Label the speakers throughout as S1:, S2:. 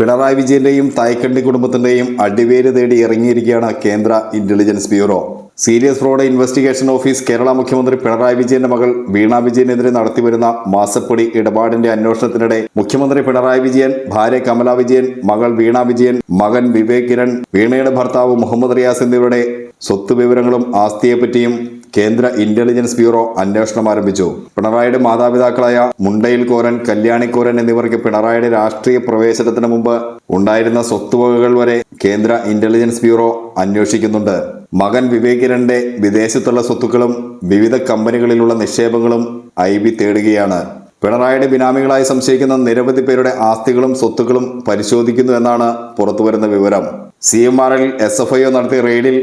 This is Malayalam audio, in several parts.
S1: പിണറായി വിജയന്റെയും തായ്ക്കണ്ടി കുടുംബത്തിന്റെയും അടിവേര് തേടി ഇറങ്ങിയിരിക്കുകയാണ് കേന്ദ്ര intelligence bureau. Serious fraud investigation office Kerala മുഖ്യമന്ത്രി പിണറായി വിജയന്റെ മകൾ വീണ വിജയനെതിരെ നടത്തിവരുന്ന മാസപ്പടി ഇടപാടിന്റെ അന്വേഷണത്തിനിടെ മുഖ്യമന്ത്രി പിണറായി വിജയൻ ഭാര്യ കമല വിജയൻ മകൾ വീണ വിജയൻ മകൻ വിവേക് കിരൺ വീണയുടെ ഭർത്താവ് മുഹമ്മദ് റിയാസ് എന്നിവരുടെ സ്വത്ത് വിവരങ്ങളും ആസ്തിയെപ്പറ്റിയും കേന്ദ്ര ഇന്റലിജൻസ് ബ്യൂറോ അന്വേഷണം ആരംഭിച്ചു. പിണറായിയുടെ മാതാപിതാക്കളായ മുണ്ടയിൽ കോരൻ കല്യാണിക്കോരൻ എന്നിവർക്ക് പിണറായിയുടെ രാഷ്ട്രീയ പ്രവേശനത്തിന് മുമ്പ് ഉണ്ടായിരുന്ന സ്വത്തുവകകൾ വരെ കേന്ദ്ര ഇന്റലിജൻസ് ബ്യൂറോ അന്വേഷിക്കുന്നുണ്ട്. മകൻ വിവേകിരന്റെ വിദേശത്തുള്ള സ്വത്തുക്കളും വിവിധ കമ്പനികളിലുള്ള നിക്ഷേപങ്ങളും ഐ ബി തേടുകയാണ്. പിണറായിയുടെ ബിനാമികളായി സംശയിക്കുന്ന നിരവധി പേരുടെ ആസ്തികളും സ്വത്തുക്കളും പരിശോധിക്കുന്നു എന്നാണ് പുറത്തുവരുന്ന വിവരം. C M R L S F I നടത്തിയ റെയ്ഡിൽ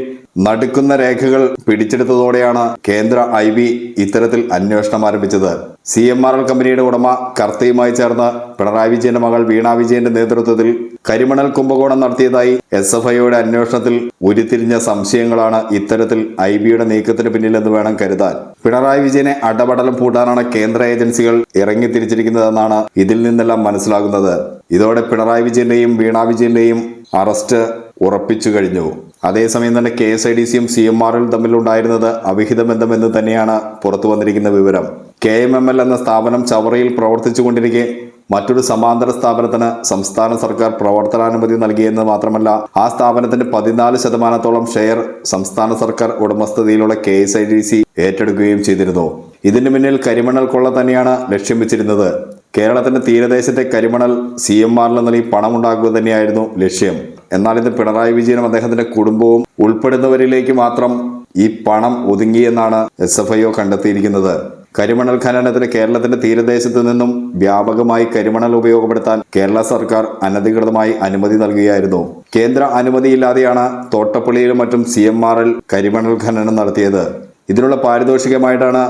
S1: നടുക്കുന്ന രേഖകൾ പിടിച്ചെടുത്തതോടെയാണ് കേന്ദ്ര ഐ ബി ഇത്തരത്തിൽ അന്വേഷണം ആരംഭിച്ചത്. സി എം ആർ എൽ കമ്പനിയുടെ ഉടമ കർത്തയുമായി ചേർന്ന് പിണറായി വിജയന്റെ മകൾ വീണ വിജയന്റെ നേതൃത്വത്തിൽ കരിമണൽ കുംഭകോണം നടത്തിയതായി എസ് എഫ് ഐയുടെ അന്വേഷണത്തിൽ ഉരുത്തിരിഞ്ഞ സംശയങ്ങളാണ് ഇത്തരത്തിൽ ഐ ബിയുടെ നീക്കത്തിന് പിന്നിലെന്ന് വേണം കരുതാൻ. പിണറായി വിജയനെ അടപടലം പൂട്ടാനാണ് കേന്ദ്ര ഏജൻസികൾ ഇറങ്ങിത്തിരിച്ചിരിക്കുന്നതെന്നാണ് ഇതിൽ നിന്നെല്ലാം മനസ്സിലാകുന്നത്. ഇതോടെ പിണറായി വിജയന്റെയും വീണ വിജയന്റെയും അറസ്റ്റ് ഉറപ്പിച്ചു കഴിഞ്ഞു. അതേസമയം തന്നെ കെ എസ് ഐ ഡി സിയും സി എം ആറും തമ്മിലുണ്ടായിരുന്നത് അവിഹിത ബന്ധമെന്ന് തന്നെയാണ് പുറത്തു വന്നിരിക്കുന്ന വിവരം. കെ എം എം എൽ എന്ന സ്ഥാപനം ചവറയിൽ പ്രവർത്തിച്ചു കൊണ്ടിരിക്കെ മറ്റൊരു സമാന്തര സ്ഥാപനത്തിന് സംസ്ഥാന സർക്കാർ പ്രവർത്തനാനുമതി നൽകിയെന്ന് മാത്രമല്ല ആ സ്ഥാപനത്തിന്റെ പതിനാല് ശതമാനത്തോളം ഷെയർ സംസ്ഥാന സർക്കാർ ഉടമസ്ഥതയിലുള്ള K S I D C ഏറ്റെടുക്കുകയും ചെയ്തിരുന്നു. ഇതിന് മുന്നിൽ കരിമണൽ കൊള്ള തന്നെയാണ് ലക്ഷ്യം വെച്ചിരുന്നത്. കേരളത്തിന്റെ തീരദേശത്തെ കരിമണൽ സി എം ആറിൽ നൽകി പണമുണ്ടാക്കുക തന്നെയായിരുന്നു ലക്ഷ്യം. എന്നാൽ ഇത് പിണറായി വിജയനും അദ്ദേഹത്തിന്റെ കുടുംബവും ഉൾപ്പെടുന്നവരിലേക്ക് മാത്രം ഈ പണം ഒതുങ്ങിയെന്നാണ് എസ് എഫ് ഐ ഒ കണ്ടെത്തിയിരിക്കുന്നത്. കരിമണൽ ഖനനത്തിന് കേരളത്തിന്റെ തീരദേശത്ത് നിന്നും വ്യാപകമായി കരിമണൽ ഉപയോഗപ്പെടുത്താൻ കേരള സർക്കാർ അനധികൃതമായി അനുമതി നൽകുകയായിരുന്നു. കേന്ദ്ര അനുമതിയില്ലാതെയാണ് തോട്ടപ്പള്ളിയിലും മറ്റും സി എം ആർ എൽ കരിമണൽ ഖനനം നടത്തിയത്. ഇതിനുള്ള പാരിതോഷികമായിട്ടാണ്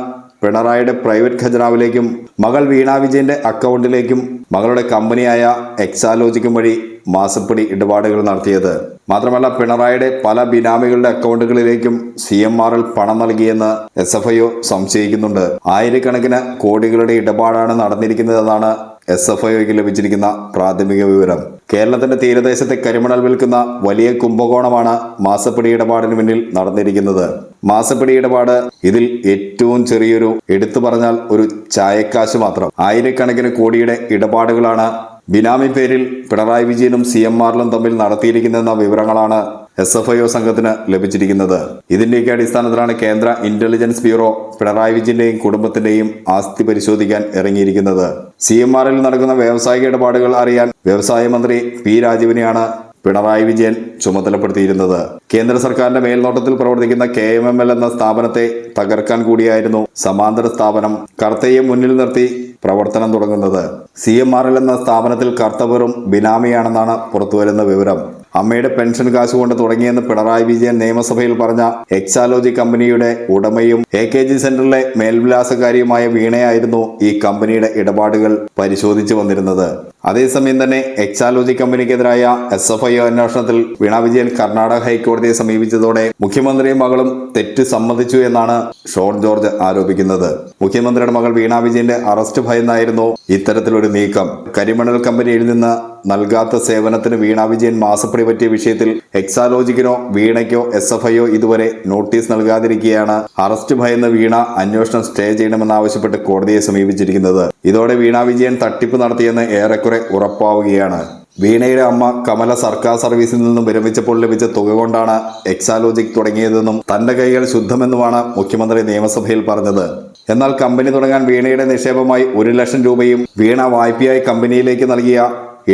S1: പിണറായിയുടെ പ്രൈവറ്റ് ഖജനാവിലേക്കും മകൾ വീണ വിജയന്റെ അക്കൗണ്ടിലേക്കും മകളുടെ കമ്പനിയായ എക്സാലോജിക്കും വഴി മാസപ്പടി ഇടപാടുകൾ നടത്തിയത്. മാത്രമല്ല പിണറായിയുടെ പല ബിനാമികളുടെ അക്കൗണ്ടുകളിലേക്കും സി എം ആറിൽ പണം നൽകിയെന്ന് എസ് എഫ് ഐ ഒ സംശയിക്കുന്നുണ്ട്. ആയിരക്കണക്കിന് കോടികളുടെ ഇടപാടാണ് നടന്നിരിക്കുന്നതെന്നാണ് എസ് എഫ് ഐക്ക് ലഭിച്ചിരിക്കുന്ന പ്രാഥമിക വിവരം. കേരളത്തിന്റെ തീരദേശത്തെ കരിമണൽ വിൽക്കുന്ന വലിയ കുംഭകോണമാണ് മാസപ്പടി ഇടപാടിന് പിന്നിൽ നടന്നിരിക്കുന്നത്. മാസപ്പടി ഇടപാട് ഇതിൽ ഏറ്റവും ചെറിയൊരു എടുത്തു പറഞ്ഞാൽ ഒരു ചായക്കാശ് മാത്രം. ആയിരക്കണക്കിന് കോടിയുടെ ഇടപാടുകളാണ് ബിനാമി പേരിൽ പിണറായി വിജയനും സി എം ആറിലും തമ്മിൽ നടത്തിയിരിക്കുന്നതെന്ന വിവരങ്ങളാണ് എസ് എഫ് ഐ ഒ സംഘത്തിന് ലഭിച്ചിരിക്കുന്നത്. ഇതിന്റെയൊക്കെ അടിസ്ഥാനത്തിലാണ് കേന്ദ്ര ഇന്റലിജൻസ് ബ്യൂറോ പിണറായി വിജയന്റെയും കുടുംബത്തിന്റെയും ആസ്തി പരിശോധിക്കാൻ ഇറങ്ങിയിരിക്കുന്നത്. സി എം ആറിൽ നടക്കുന്ന വ്യാവസായിക ഇടപാടുകൾ അറിയാൻ വ്യവസായ മന്ത്രി പി രാജീവിനെയാണ് പിണറായി വിജയൻ ചുമതലപ്പെടുത്തിയിരുന്നത്. കേന്ദ്ര സർക്കാരിന്റെ മേൽനോട്ടത്തിൽ പ്രവർത്തിക്കുന്ന കെ എം എം എൽ എന്ന സ്ഥാപനത്തെ തകർക്കാൻ കൂടിയായിരുന്നു സമാന്തര സ്ഥാപനം. കർത്തയെ മുന്നിൽ നിർത്തി പ്രവർത്തനം തുടങ്ങുന്നത്. സി എന്ന സ്ഥാപനത്തിൽ കർത്തവറും ബിനാമിയാണെന്നാണ് പുറത്തുവരുന്ന വിവരം. അമ്മയുടെ പെൻഷൻ കാശ് കൊണ്ട് തുടങ്ങിയെന്ന് പിണറായി വിജയൻ നിയമസഭയിൽ പറഞ്ഞ എക്സാലോജി കമ്പനിയുടെ ഉടമയും എ കെ ജി സെന്ററിലെ മേൽവിലാസകാരിയുമായ വീണയായിരുന്നു ഈ കമ്പനിയുടെ ഇടപാടുകൾ പരിശോധിച്ചു വന്നിരുന്നത്. അതേസമയം തന്നെ എക്സാലോജി കമ്പനിക്കെതിരായ എസ് എഫ് ഐ അന്വേഷണത്തിൽ വീണ വിജയൻ കർണാടക ഹൈക്കോടതിയെ സമീപിച്ചതോടെ മുഖ്യമന്ത്രിയും മകളും തെറ്റ് സമ്മതിച്ചു എന്നാണ് ഷോൺ ജോർജ് ആരോപിക്കുന്നത്. മുഖ്യമന്ത്രിയുടെ മകൾ വീണ വിജയന്റെ അറസ്റ്റ് ഭയന്നായിരുന്നു ഇത്തരത്തിലൊരു നീക്കം. കരിമണൽ കമ്പനിയിൽ നിന്ന് നൽകാത്ത സേവനത്തിന് വീണ വിജയൻ മാസപ്പടി പറ്റിയ വിഷയത്തിൽ എക്സാലോജിക്കിനോ വീണയ്ക്കോ എസ് എഫ് ഐയോ ഇതുവരെ നോട്ടീസ് നൽകാതിരിക്കുകയാണ് അറസ്റ്റ് ഭയന്ന് വീണ അന്വേഷണം സ്റ്റേ ചെയ്യണമെന്നാവശ്യപ്പെട്ട് കോടതിയെ സമീപിച്ചിരിക്കുന്നത്. ഇതോടെ വീണ വിജയൻ തട്ടിപ്പ് നടത്തിയെന്ന് ഏറെക്കുറെ ഉറപ്പാവുകയാണ്. വീണയുടെ അമ്മ കമല സർക്കാർ സർവീസിൽ നിന്നും വിരമിച്ചപ്പോൾ ലഭിച്ച തുക കൊണ്ടാണ് എക്സാലോജിക് തുടങ്ങിയതെന്നും തന്റെ കൈകൾ ശുദ്ധമെന്നുമാണ് മുഖ്യമന്ത്രി നിയമസഭയിൽ പറഞ്ഞത്. എന്നാൽ കമ്പനി തുടങ്ങാൻ വീണയുടെ നിക്ഷേപമായി ഒരു ലക്ഷം രൂപയും വീണ വായ്പയായി കമ്പനിയിലേക്ക് നൽകിയ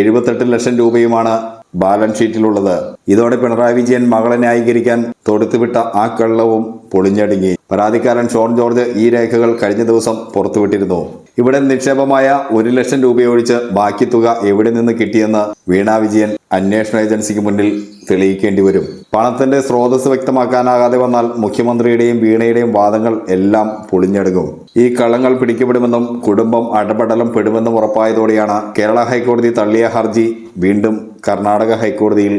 S1: എഴുപത്തെട്ട് ലക്ഷം രൂപയുമാണ് ബാലൻസ് ഷീറ്റിലുള്ളത്. ഇതോടെ പിണറായി വിജയൻ മകളെ ന്യായീകരിക്കാൻ തൊടുത്തുവിട്ട ആ കള്ളവും പൊളിഞ്ഞടുങ്ങി. പരാതിക്കാരൻ ഷോൺ ജോർജ് ഈ രേഖകൾ കഴിഞ്ഞ ദിവസം പുറത്തുവിട്ടിരുന്നു. ഇവിടെ നിക്ഷേപമായ ഒരു ലക്ഷം രൂപയൊഴിച്ച് ബാക്കി തുക എവിടെ നിന്ന് കിട്ടിയെന്ന് വീണ വിജയൻ അന്വേഷണ ഏജൻസിക്ക് മുന്നിൽ തെളിയിക്കേണ്ടി വരും. പണത്തിന്റെ സ്രോതസ് വ്യക്തമാക്കാനാകാതെ വന്നാൽ മുഖ്യമന്ത്രിയുടെയും വീണയുടെയും വാദങ്ങൾ എല്ലാം പൊളിഞ്ഞെടുക്കും ഈ കള്ളങ്ങൾ പിടിക്കപ്പെടുമെന്നും കുടുംബം അടപടലം പെടുമെന്നും ഉറപ്പായതോടെയാണ് കേരള ഹൈക്കോടതി തള്ളിയ ഹർജി വീണ്ടും കർണാടക ഹൈക്കോടതിയിൽ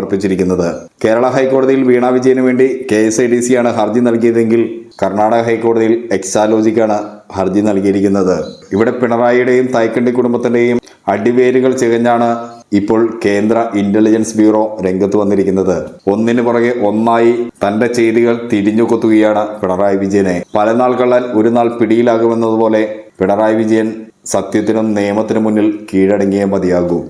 S1: സമർപ്പിച്ചിരിക്കുന്നത്. കേരള ഹൈക്കോടതിയിൽ വീണ വിജയന് വേണ്ടി K S I D C ആണ് ഹർജി നൽകിയതെങ്കിൽ കർണാടക ഹൈക്കോടതിയിൽ എക്സാലോജിക്കാണ് ഹർജി നൽകിയിരിക്കുന്നത്. ഇവിടെ പിണറായിയുടെയും തൈക്കണ്ടി കുടുംബത്തിന്റെയും അടിവേരുകൾ ചികഞ്ഞാണ് ഇപ്പോൾ കേന്ദ്ര ഇന്റലിജൻസ് ബ്യൂറോ രംഗത്ത് വന്നിരിക്കുന്നത്. ഒന്നിനു പുറകെ ഒന്നായി തന്റെ ചെയ്തികൾ തിരിഞ്ഞു കൊത്തുകയാണ് പിണറായി വിജയനെ. പല നാൾ കള്ളൻ ഒരു നാൾ പിടിയിലാകുമെന്നതുപോലെ പിണറായി വിജയൻ സത്യത്തിനും നിയമത്തിനും മുന്നിൽ കീഴടങ്ങിയേ മതിയാകൂ.